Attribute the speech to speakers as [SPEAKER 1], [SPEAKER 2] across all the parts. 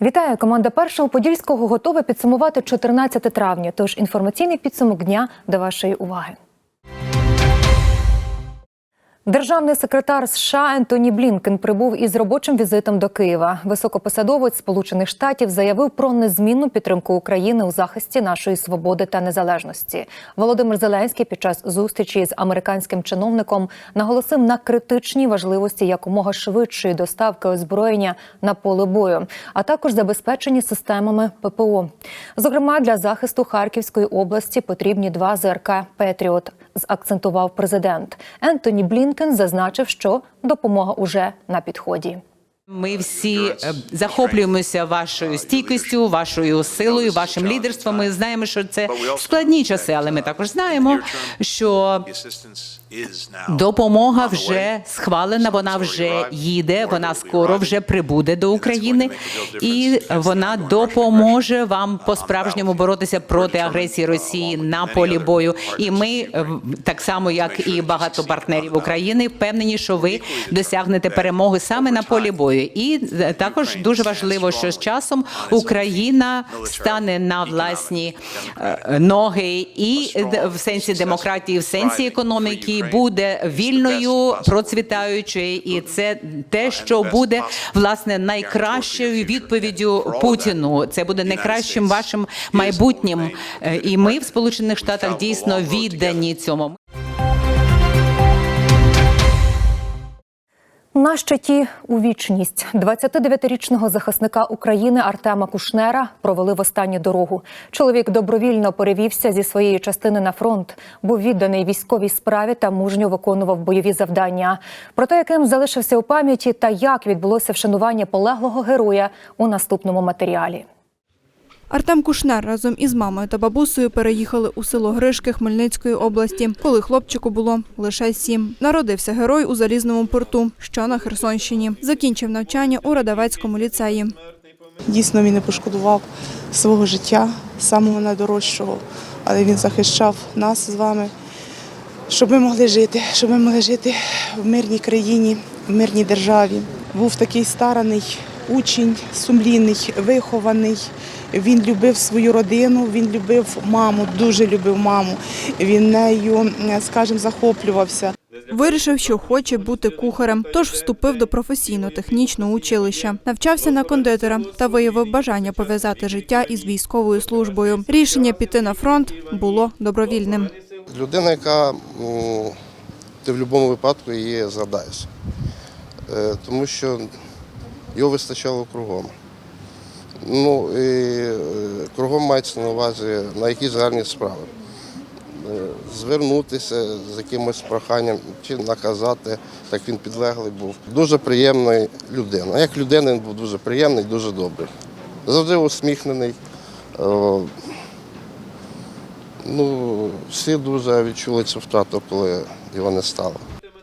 [SPEAKER 1] Вітаю! Команда першого подільського готова підсумувати 14 травня. Тож інформаційний підсумок дня до вашої уваги. Державний секретар США Ентоні Блінкен прибув із робочим візитом до Києва. Високопосадовець Сполучених Штатів заявив про незмінну підтримку України у захисті нашої свободи та незалежності. Володимир Зеленський під час зустрічі з американським чиновником наголосив на критичній важливості якомога швидшої доставки озброєння на поле бою, а також забезпечені системами ППО. Зокрема, для захисту Харківської області потрібні два ЗРК Петріот. Закцентував президент Ентоні Блінкен зазначив, що допомога уже на підході.
[SPEAKER 2] Ми всі е, захоплюємося вашою стійкістю, вашою силою, вашим лідерством. Ми знаємо, що це складні часи, але ми також знаємо, що допомога вже схвалена. Вона вже їде. Вона скоро вже прибуде до України, і вона допоможе вам по справжньому боротися проти агресії Росії на полі бою. І ми е, так само, як і багато партнерів України, впевнені, що ви досягнете перемоги саме на полі бою. І е, також дуже важливо, що з часом Україна стане на власні е, ноги, і е, в сенсі демократії, в сенсі економіки буде вільною, процвітаючою, і це те, що буде власне найкращою відповіддю Путіну. Це буде найкращим вашим майбутнім. І ми в Сполучених Штатах дійсно віддані цьому.
[SPEAKER 1] На щиті у вічність 29-річного захисника України Артема Кушнера провели в останню дорогу. Чоловік добровільно перевівся зі своєї частини на фронт, був відданий військовій справі та мужньо виконував бойові завдання. Про те, яким залишився у пам'яті та як відбулося вшанування полеглого героя у наступному матеріалі.
[SPEAKER 3] Артем Кушнер разом із мамою та бабусею переїхали у село Гришки Хмельницької області, коли хлопчику було лише сім. Народився герой у залізному порту, що на Херсонщині. Закінчив навчання у Радавецькому ліцеї.
[SPEAKER 4] Дійсно, він не пошкодував свого життя, самого найдорожчого, але він захищав нас з вами, щоб ми могли жити, щоб ми могли жити в мирній країні, в мирній державі. Був такий стараний учень, сумлінний, вихований. Він любив свою родину, він любив маму, дуже любив маму. Він нею, скажімо, захоплювався.
[SPEAKER 3] Вирішив, що хоче бути кухарем, тож вступив до професійно-технічного училища. Навчався на кондитера та виявив бажання пов'язати життя із військовою службою. Рішення піти на фронт було добровільним.
[SPEAKER 5] Людина, яка м, ти в будь-якому випадку її згадаєш. Е, Тому що його вистачало кругом. Ну і е, кругом мається на увазі на якісь гарні справи. Е, Звернутися з якимось проханням чи наказати, так він підлеглий був. Дуже приємна людина. Як людина він був дуже приємний, дуже добрий. Завжди усміхнений. Е, Ну, всі дуже відчули цю втрату, коли його не стало.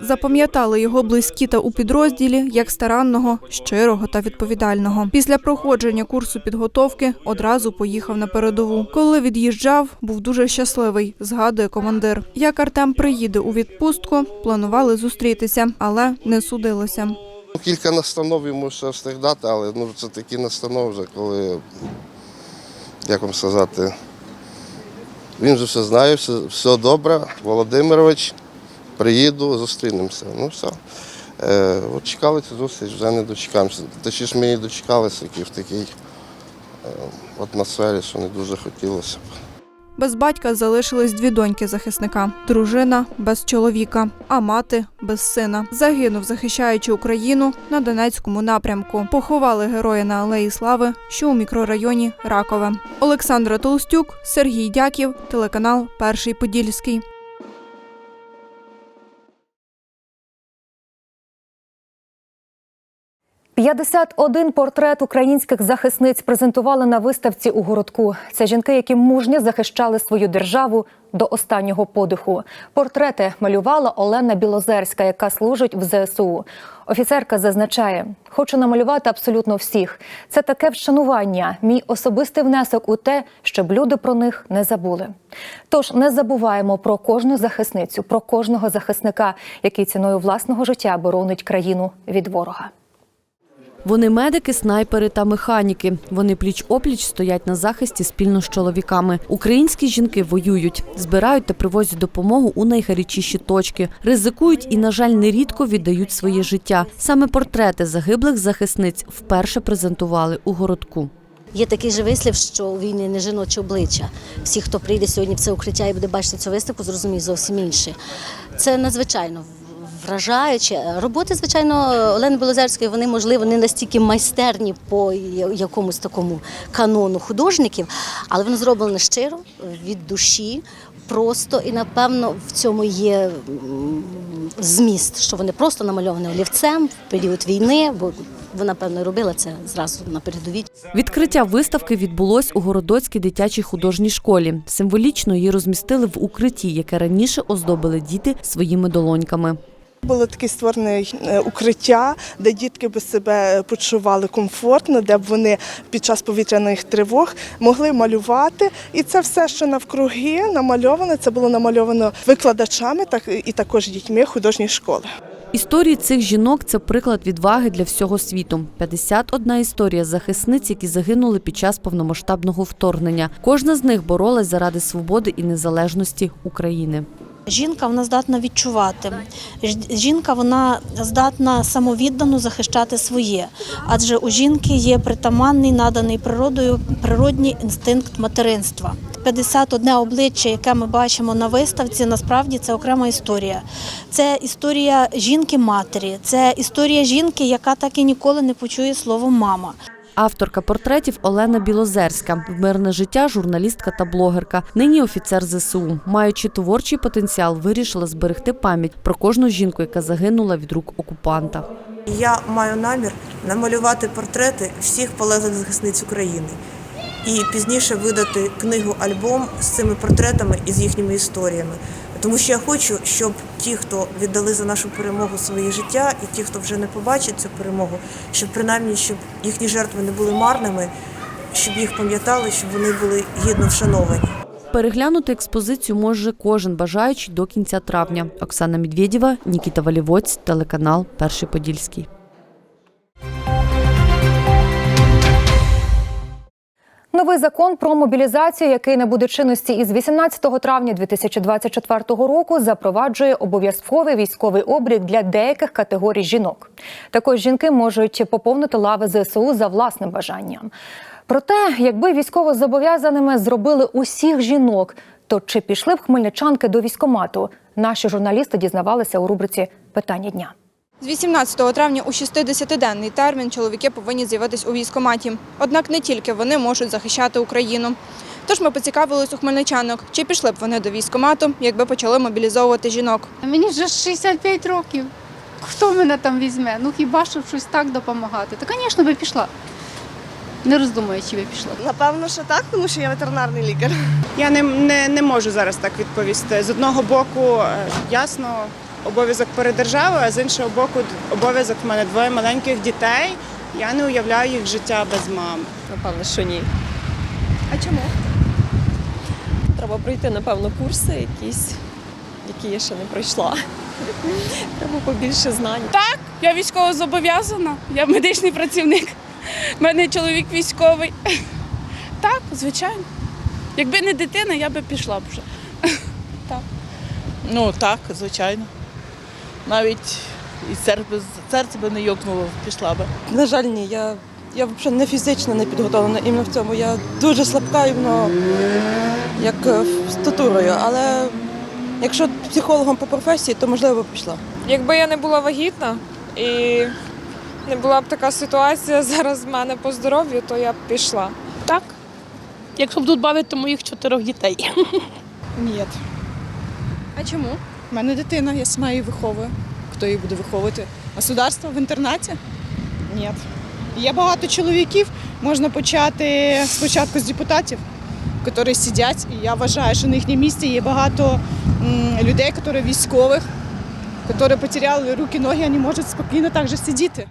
[SPEAKER 3] Запам'ятали його близькі та у підрозділі як старанного, щирого та відповідального. Після проходження курсу підготовки одразу поїхав на передову. Коли від'їжджав, був дуже щасливий, згадує командир. Як Артем приїде у відпустку, планували зустрітися, але не судилося.
[SPEAKER 5] Кілька настанов йому ще встиг дати, але ну, це такі настанови вже, коли, як вам сказати, він вже все знає, все, все добре. Володимирович, приїду, зустрінемося. Ну все. Е, от чекали цю зустріч, вже не дочекаємося. Точніше, ми її дочекалися які в такій е, атмосфері, що не дуже хотілося б.
[SPEAKER 3] Без батька залишились дві доньки захисника: дружина без чоловіка, а мати без сина. Загинув, захищаючи Україну на Донецькому напрямку. Поховали героя на Алеї Слави, що у мікрорайоні Ракове. Олександра Толстюк, Сергій Дяків, телеканал Перший Подільський.
[SPEAKER 1] 51 портрет українських захисниць презентували на виставці у городку. Це жінки, які мужньо захищали свою державу до останнього подиху. Портрети малювала Олена Білозерська, яка служить в ЗСУ. Офіцерка зазначає, хочу намалювати абсолютно всіх. Це таке вшанування, мій особистий внесок у те, щоб люди про них не забули. Тож не забуваємо про кожну захисницю, про кожного захисника, який ціною власного життя боронить країну від ворога.
[SPEAKER 6] Вони медики, снайпери та механіки. Вони пліч опліч стоять на захисті спільно з чоловіками. Українські жінки воюють, збирають та привозять допомогу у найгарячіші точки, ризикують і, на жаль, нерідко віддають своє життя. Саме портрети загиблих захисниць вперше презентували у городку.
[SPEAKER 7] Є такий же вислів, що у війни не жіноче обличчя. Всі, хто прийде сьогодні в це укриття і буде бачити цю виставку, зрозуміють зовсім інше. Це надзвичайно вражаюче. Роботи, звичайно, Олени Білозерської, вони, можливо, не настільки майстерні по якомусь такому канону художників, але воно зроблено щиро, від душі, просто і, напевно, в цьому є зміст, що вони просто намальовані олівцем в період війни, бо вона, певно, робила це зразу на передовій.
[SPEAKER 6] Відкриття виставки відбулось у Городоцькій дитячій художній школі. Символічно її розмістили в укритті, яке раніше оздобили діти своїми долоньками.
[SPEAKER 4] Було таке створене е, укриття, де дітки би себе почували комфортно, де б вони під час повітряних тривог могли малювати. І це все, що навкруги намальоване, це було намальовано викладачами так і також дітьми художньої школи.
[SPEAKER 6] Історії цих жінок це приклад відваги для всього світу. 51 історія захисниць, які загинули під час повномасштабного вторгнення. Кожна з них боролась заради свободи і незалежності України.
[SPEAKER 8] Жінка вона здатна відчувати. Жінка вона здатна самовіддано захищати своє, адже у жінки є притаманний наданий природою природній інстинкт материнства. 51 обличчя, яке ми бачимо на виставці, насправді це окрема історія. Це історія жінки-матері, це історія жінки, яка так і ніколи не почує слово мама.
[SPEAKER 6] Авторка портретів Олена Білозерська, в мирне життя журналістка та блогерка. Нині офіцер ЗСУ. Маючи творчий потенціал, вирішила зберегти пам'ять про кожну жінку, яка загинула від рук окупанта.
[SPEAKER 9] Я маю намір намалювати портрети всіх полеглих захисниць України і пізніше видати книгу-альбом з цими портретами і з їхніми історіями. Тому що я хочу, щоб ті, хто віддали за нашу перемогу своє життя, і ті, хто вже не побачить цю перемогу, щоб принаймні щоб їхні жертви не були марними, щоб їх пам'ятали, щоб вони були гідно вшановані.
[SPEAKER 6] Переглянути експозицію може кожен бажаючий до кінця травня. Оксана Медведєва, Нікіта Валівоць, телеканал Перший Подільський.
[SPEAKER 1] Новий закон про мобілізацію, який набуде чинності із 18 травня 2024 року, запроваджує обов'язковий військовий облік для деяких категорій жінок. Також жінки можуть поповнити лави ЗСУ за власним бажанням. Проте, якби військовозобов'язаними зробили усіх жінок, то чи пішли б хмельничанки до військомату? Наші журналісти дізнавалися у рубриці Питання дня.
[SPEAKER 10] З 18 травня у 60-денний термін чоловіки повинні з'явитись у військкоматі. Однак не тільки вони можуть захищати Україну. Тож ми поцікавились у хмельничанок, чи пішли б вони до військкомату, якби почали мобілізовувати жінок.
[SPEAKER 11] Мені вже 65 років. Хто мене там візьме? Ну хіба що щось так допомагати? Та, звісно, би пішла. Не роздумуючи би пішла.
[SPEAKER 12] Напевно, що так, тому що я ветеринарний лікар.
[SPEAKER 13] Я не, не, не можу зараз так відповісти. З одного боку, е, ясно, обов'язок перед державою, а з іншого боку, обов'язок в мене двоє маленьких дітей. Я не уявляю їх життя без мами.
[SPEAKER 12] Напевно, що ні.
[SPEAKER 10] А чому?
[SPEAKER 12] Треба пройти, напевно, курси якісь, які я ще не пройшла. Треба побільше знань.
[SPEAKER 10] Так, Я військово зобов'язана, я медичний працівник. У мене чоловік військовий. Так, звичайно. Якби не дитина, я би пішла б вже.
[SPEAKER 13] Ну так, звичайно. Навіть і серце, серце би не йокнуло, пішла би.
[SPEAKER 12] На жаль, ні, я, я взагалі не фізично не підготовлена іменно в цьому. Я дуже слабка іменно як е, статурою, але якщо психологом по професії, то можливо б пішла.
[SPEAKER 10] Якби я не була вагітна і не була б така ситуація зараз в мене по здоров'ю, то я б пішла.
[SPEAKER 13] Так. Якщо будуть бавити моїх чотирьох дітей.
[SPEAKER 12] Ні.
[SPEAKER 10] А чому?
[SPEAKER 13] У мене дитина, я сама її виховую. Хто її буде виховувати? Государство в інтернаті? Ні. Є багато чоловіків. Можна почати спочатку з депутатів, які сидять. І я вважаю, що на їхньому місці є багато людей, які військових, які потеряли руки, ноги, вони можуть спокійно так же сидіти.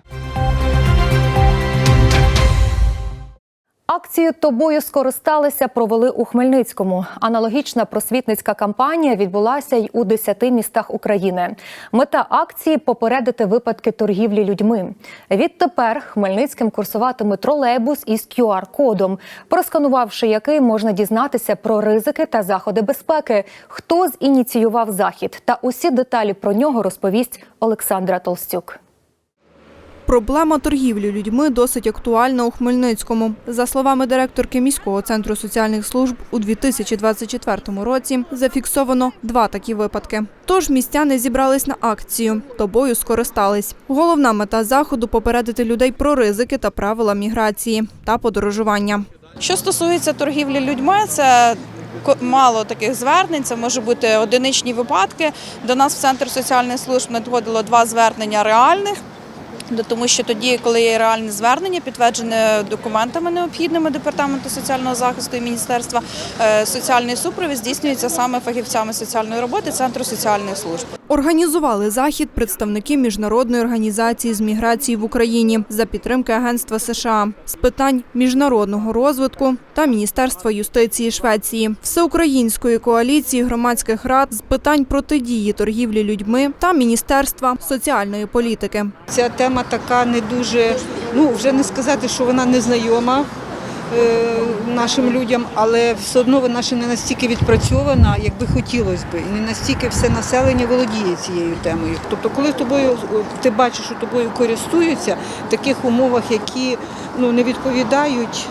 [SPEAKER 1] Акцію тобою скористалися провели у Хмельницькому. Аналогічна просвітницька кампанія відбулася й у 10 містах України. Мета акції попередити випадки торгівлі людьми. Відтепер Хмельницьким курсуватиме тролейбус із QR-кодом, просканувавши який можна дізнатися про ризики та заходи безпеки, хто зініціював захід. Та усі деталі про нього розповість Олександра Толстюк.
[SPEAKER 3] Проблема торгівлі людьми досить актуальна у Хмельницькому. За словами директорки міського центру соціальних служб, у 2024 році зафіксовано два такі випадки. Тож містяни зібрались на акцію, тобою скористались. Головна мета заходу попередити людей про ризики та правила міграції та подорожування.
[SPEAKER 10] Що стосується торгівлі людьми, це мало таких звернень. Це може бути одиничні випадки. До нас в центр соціальних служб надходило два звернення реальних. Тому що тоді, коли є реальне звернення, підтверджене документами необхідними департаменту соціального захисту і міністерства, е, соціальний супровід здійснюється саме фахівцями соціальної роботи центру соціальних служб.
[SPEAKER 3] Організували захід представники міжнародної організації з міграції в Україні за підтримки Агентства США з питань міжнародного розвитку та Міністерства юстиції Швеції, всеукраїнської коаліції громадських рад з питань протидії торгівлі людьми та Міністерства соціальної політики.
[SPEAKER 14] Ця тема така не дуже, ну вже не сказати, що вона незнайома нашим людям, але все одно вона ще не настільки відпрацьована, як би хотілося би. І не настільки все населення володіє цією темою. Тобто, коли тобою ти бачиш, що тобою користуються в таких умовах, які ну, не відповідають.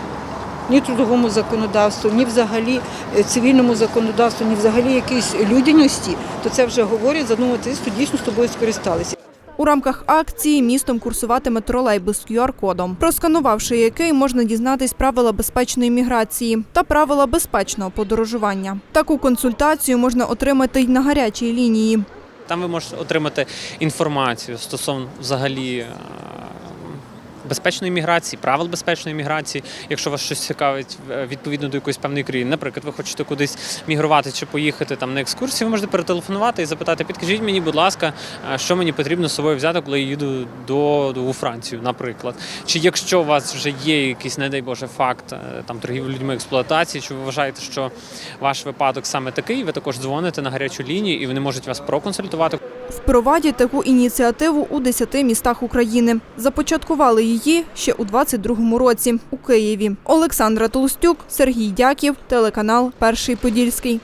[SPEAKER 14] Ні трудовому законодавству, ні взагалі е, цивільному законодавству, ні взагалі якоїсь людяності, то це вже говорять, задуматись, що дійсно з тобою скористалися.
[SPEAKER 3] У рамках акції містом курсуватиме тролейбус QR-кодом, просканувавши який можна дізнатись правила безпечної міграції та правила безпечного подорожування. Таку консультацію можна отримати й на гарячій лінії.
[SPEAKER 15] Там ви можете отримати інформацію стосовно взагалі. Безпечної міграції, правил безпечної міграції, якщо вас щось цікавить е, відповідно до якоїсь певної країни. Наприклад, ви хочете кудись мігрувати чи поїхати там на екскурсію, ви можете перетелефонувати і запитати, підкажіть мені, будь ласка, е, що мені потрібно з собою взяти, коли я їду до, до у Францію, наприклад. Чи якщо у вас вже є якийсь, не дай Боже, факт е, там торгівлі людьми експлуатації, чи ви вважаєте, що ваш випадок саме такий, ви також дзвоните на гарячу лінію і вони можуть вас проконсультувати.
[SPEAKER 3] Впровадять таку ініціативу у 10 містах України. Започаткували її ще у 22-му році у Києві. Олександра Толстюк, Сергій Дяків, телеканал Перший Подільський.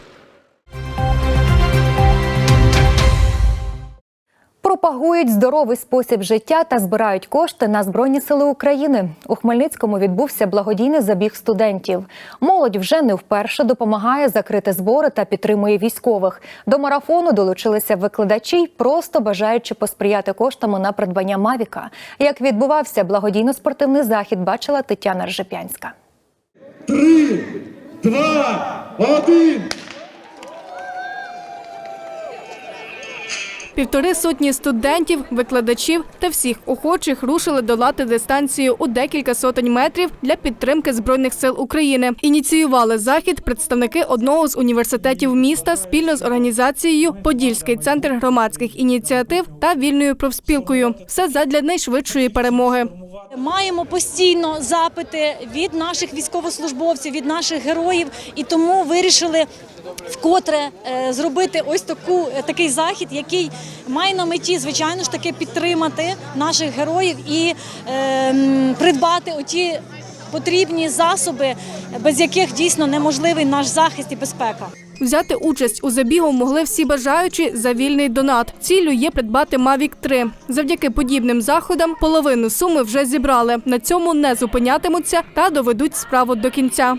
[SPEAKER 1] Пропагують здоровий спосіб життя та збирають кошти на Збройні Сили України. У Хмельницькому відбувся благодійний забіг студентів. Молодь вже не вперше допомагає закрити збори та підтримує військових. До марафону долучилися викладачі, просто бажаючи посприяти коштами на придбання Мавіка. Як відбувався благодійно-спортивний захід, бачила Тетяна Ржепянська.
[SPEAKER 16] Три, два, один.
[SPEAKER 3] Півтори сотні студентів, викладачів та всіх охочих рушили долати дистанцію у декілька сотень метрів для підтримки збройних сил України. Ініціювали захід представники одного з університетів міста спільно з організацією Подільський центр громадських ініціатив та вільною профспілкою. Все задля найшвидшої перемоги.
[SPEAKER 17] Маємо постійно запити від наших військовослужбовців, від наших героїв, і тому вирішили вкотре е, зробити ось таку е, такий захід, який має на меті, звичайно ж таки, підтримати наших героїв і е, придбати оті потрібні засоби, без яких дійсно неможливий наш захист і безпека.
[SPEAKER 3] Взяти участь у забігу могли всі бажаючі за вільний донат. Ціллю є придбати Mavic 3. Завдяки подібним заходам половину суми вже зібрали. На цьому не зупинятимуться та доведуть справу до кінця.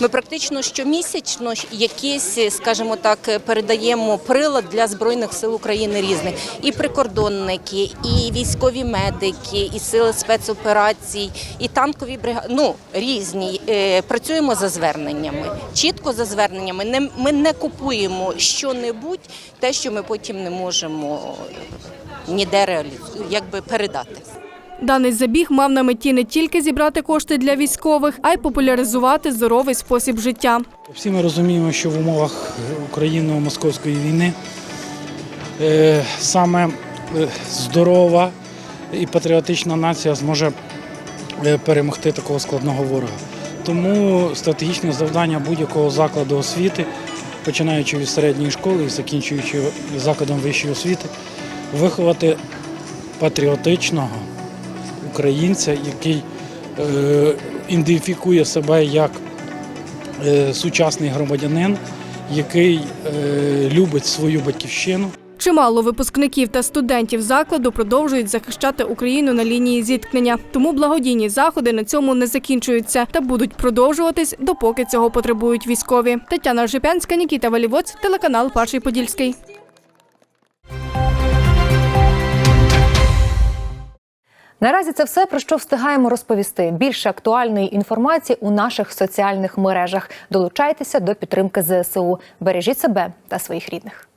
[SPEAKER 18] Ми практично щомісячно якісь, скажімо так, передаємо прилад для збройних сил України різних і прикордонники, і військові медики, і сили спецоперацій, і танкові бригади. Ну різні Е, працюємо за зверненнями. Чітко за зверненнями. Не ми не купуємо що-небудь, те, що ми потім не можемо ніде реалізувати, якби передати.
[SPEAKER 3] Даний забіг мав на меті не тільки зібрати кошти для військових, а й популяризувати здоровий спосіб життя.
[SPEAKER 19] Всі ми розуміємо, що в умовах україно-московської війни е, саме е, здорова і патріотична нація зможе е, перемогти такого складного ворога. Тому стратегічне завдання будь-якого закладу освіти, починаючи від середньої школи і закінчуючи закладом вищої освіти, виховати патріотичного українця, який е, ідентифікує себе як е, сучасний громадянин, який е, любить свою батьківщину.
[SPEAKER 16] Чимало випускників та студентів закладу продовжують захищати Україну на лінії зіткнення. Тому благодійні заходи на цьому не закінчуються та будуть продовжуватись, допоки цього потребують військові. Тетяна Жипянська, Нікіта Валівоць, телеканал Перший Подільський.
[SPEAKER 1] Наразі це все про що встигаємо розповісти. Більше актуальної інформації у наших соціальних мережах. Долучайтеся до підтримки ЗСУ. Бережіть себе та своїх рідних.